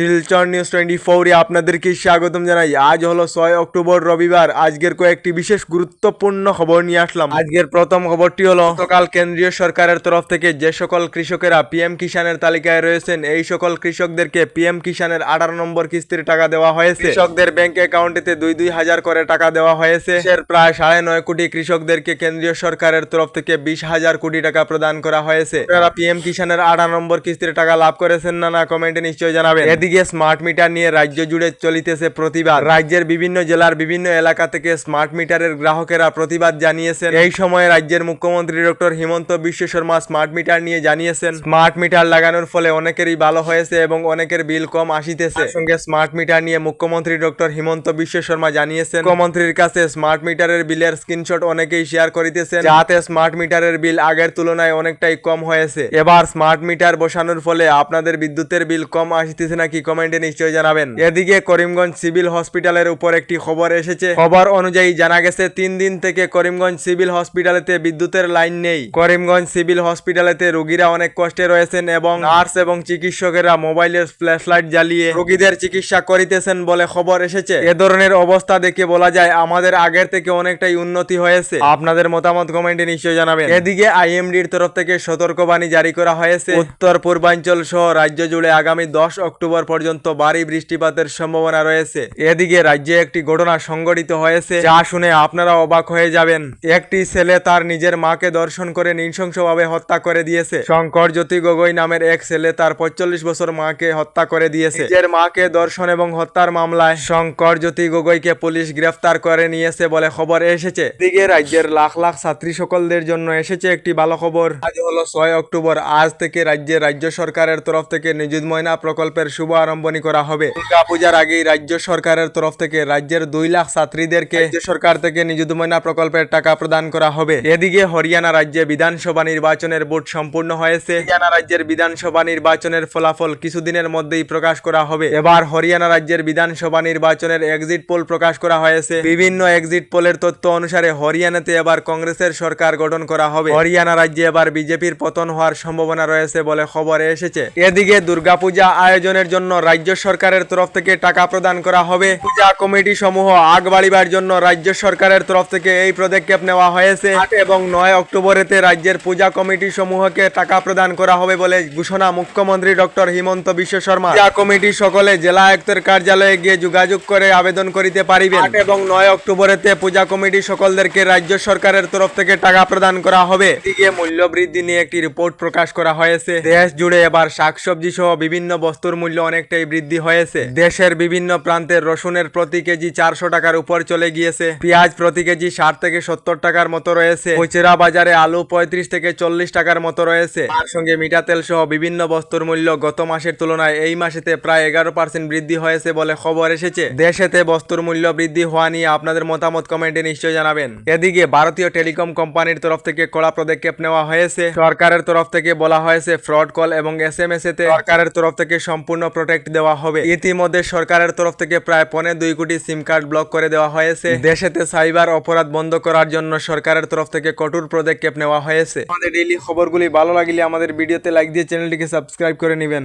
Silchar news twenty ফোরে আপনাদেরকে স্বাগতম জানাই। আজ হলো ছয় অক্টোবর, রবিবার। আজকের কয়েকটি বিশেষ গুরুত্বপূর্ণ খবর নিয়ে আসলাম। আজকের প্রথম খবরটি হলো, গতকাল কেন্দ্রীয় সরকারের তরফ থেকে যে সকল কৃষকেরা পিএম কিষানের তালিকায় রয়েছেন, এই সকল কৃষকদেরকে পিএম কিষানের আঠারো নম্বর কিস্তির টাকা দেওয়া হয়েছে। কৃষকদের ব্যাংক অ্যাকাউন্টেতে দুই দুই হাজার করে টাকা দেওয়া হয়েছে। দেশের প্রায় সাড়ে নয় কোটি কৃষকদেরকে কেন্দ্রীয় সরকারের তরফ থেকে বিশ হাজার কোটি টাকা প্রদান করা হয়েছে। আপনারা পিএম কিষানের আঠারো নম্বর কিস্তির টাকা লাভ করেছেন না না কমেন্টে নিশ্চয়ই জানাবেন। এদিকে স্মার্ট মিটার নিয়ে রাজ্য জুড়ে চলিতেছে প্রতিবাদ। রাজ্যের বিভিন্ন জেলার বিভিন্ন এলাকা থেকে স্মার্ট মিটারের গ্রাহকেরা প্রতিবাদ জানিয়েছেন। এই সময় রাজ্যের মুখ্যমন্ত্রী doctor Himanta Biswa Sarma smart meter নিয়ে জানিয়েছেন স্মার্ট মিটার লাগানোর ফলে অনেকেরই ভালো হয়েছে এবং অনেকের বিল কম আসিতেছে। সঙ্গে স্মার্ট মিটার নিয়ে মুখ্যমন্ত্রী ডক্টর হিমন্ত বিশ্ব শর্মা জানিয়েছেন, মুখ্যমন্ত্রীর কাছে স্মার্ট মিটারের বিলের স্ক্রিনশট অনেকেই শেয়ার করিতেছেন, যাতে স্মার্ট মিটারের বিল আগের তুলনায় অনেকটাই কম হয়েছে। এবার স্মার্ট মিটার বসানোর ফলে আপনাদের বিদ্যুতের বিল কম আসতেছে নাকি কমেন্টে নিশ্চয়ই জানাবেন। এদিকে করিমগঞ্জ সিভিল হসপিটালের উপর একটি খবর এসেছে। খবর অনুযায়ী জানা গেছে, তিন দিন থেকে করিমগঞ্জ সিভিল হসপিটালেতে বিদ্যুতের লাইন নেই। করিমগঞ্জ সিভিল হসপিটালেতে রোগীরা অনেক কষ্টে রয়েছেন এবং নার্স এবং চিকিৎসকেরা মোবাইলের ফ্ল্যাশলাইট জ্বালিয়ে রোগীদের চিকিৎসা করিতেছেন বলে খবর এসেছে। এ ধরনের অবস্থা দেখে বলা যায়, আমাদের আগের থেকে অনেকটাই উন্নতি হয়েছে। আপনাদের মতামত কমেন্টে নিশ্চয়ই জানাবেন। এদিকে আইএমডির তরফ থেকে সতর্কবাণী জারি করা হয়েছে। উত্তর পূর্বাঞ্চল সহ রাজ্য জুড়ে আগামী দশ অক্টোবর পর্যন্ত ভারী বৃষ্টিপাতের সম্ভাবনা রয়েছে। এদিকে রাজ্যে একটি ঘটনা সংঘটিত হয়েছে, যা শুনে আপনারা অবাক হয়ে যাবেন। একটি ছেলে তার নিজের মাকে দর্শন করে নৃশংসভাবে হত্যা করে দিয়েছে। শঙ্কর জ্যোতি গগৈ নামের এক ছেলে তার পঁয়তাল্লিশ বছর মাকে হত্যা করে দিয়েছে। নিজের মাকে দর্শন এবং হত্যার মামলায় শঙ্কর জ্যোতি গগৈকে পুলিশ গ্রেফতার করে নিয়েছে বলে খবর এসেছে। এদিকে রাজ্যের লাখ লাখ ছাত্রী সকলদের জন্য এসেছে একটি ভালো খবর আজ হলো ছয় অক্টোবর। আজ থেকে রাজ্যে রাজ্য সরকারের তরফ থেকে নিযুত ময়না প্রকল্পের শুভ আরম্ভনী করা হবে। দুর্গা পূজার আগেই রাজ্য সরকারের তরফ থেকে রাজ্যের দুই লাখ ছাত্রীদেরকে রাজ্য সরকার থেকে নিযুত ময়না প্রকল্পের টাকা প্রদান করা হবে। এদিকে হরিয়ানা রাজ্যে বিধানসভা নির্বাচনের ভোট সম্পূর্ণ হয়েছে। হরিয়ানা রাজ্যের বিধানসভা নির্বাচনের ফলাফল কিছুদিনের মধ্যেই প্রকাশ করা হবে। এবার হরিয়ানা রাজ্যের বিধানসভা নির্বাচনের এক্সিট পোল প্রকাশ করা হয়েছে। বিভিন্ন এক্সিট পোলের তথ্য অনুসারে হরিয়ানাতে এবার কংগ্রেসের সরকার গঠন করা হবে। হরিয়ানা রাজ্যে এবার বিজেপির পতন হওয়ার সম্ভাবনা রয়েছে বলে খবরে এসেছে। এদিকে দুর্গাপূজা আয়োজনের জন্য রাজ্য সরকারের তরফ থেকে টাকা প্রদান করা হবে। পূজা কমিটি সমূহ আগ বাড়িবার জন্য রাজ্য সরকারের তরফ থেকে এই পদক্ষেপ নেওয়া হয়েছে। এবং নয় অক্টোবরেতে রাজ্যের পূজা কমিটি সমূহকে টাকা প্রদান করা হবে বলে ঘোষণা মুখ্যমন্ত্রী ডক্টর হিমন্ত বিশ্ব শর্মা। পূজা কমিটি সকলে জেলা আয়ুক্তের কার্যালয়ে গিয়ে যোগাযোগ করে আবেদন করিতে পারিবেন। এবং নয় অক্টোবরেতে পূজা কমিটি সকলদেরকে রাজ্য সরকারের তরফ থেকে টাকা প্রদান করা হবে। এদিকে মূল্য বৃদ্ধি নিয়ে একটি রিপোর্ট প্রকাশ করা হয়েছে। দেশ জুড়ে এবার শাকসবজি সহ বিভিন্ন বস্তুর মূল্য অনেকটাই বৃদ্ধি হয়েছে। দেশের বিভিন্ন প্রান্তের রসুনের প্রতি কেজি চারশো টাকার উপর চলে গিয়েছে। পেঁয়াজ প্রতি কেজি ষাট থেকে সত্তর টাকার মতো রয়েছে। খুচরা বাজারে আলু পঁয়ত্রিশ থেকে চল্লিশ টাকার মতো রয়েছে। তার সঙ্গে মিঠা তেল সহ বিভিন্ন বস্তুর মূল্য গত মাসের তুলনায় এই মাসেতে প্রায় এগারো পার্সেন্ট বৃদ্ধি হয়েছে বলে খবর এসেছে। দেশেতে বস্তুর মূল্য বৃদ্ধি হওয়া নিয়ে আপনাদের মতামত কমেন্টে নিশ্চয় জানাবেন। এদিকে ভারতীয় টেলিকম কোম্পানির তরফ থেকে কড়া পদক্ষেপ নেওয়া হয়েছে। সরকারের তরফ থেকে বলা হয়েছে, ফ্রড কল এবং এস এম এস এতে সরকারের তরফ থেকে সম্পূর্ণ প্রোটেক্ট দেওয়া হবে। ইতিমধ্যে সরকারের তরফ থেকে প্রায় পনে দুই কোটি সিম কার্ড ব্লক করে দেওয়া হয়েছে। দেশেতে সাইবার অপরাধ বন্ধ করার জন্য সরকারের তরফ থেকে কঠোর পদক্ষেপ নেওয়া হয়েছে। আমাদের ডেইলি খবরগুলি ভালো লাগলে আমাদের ভিডিওতে লাইক দিয়ে চ্যানেলটিকে সাবস্ক্রাইব করে নেবেন।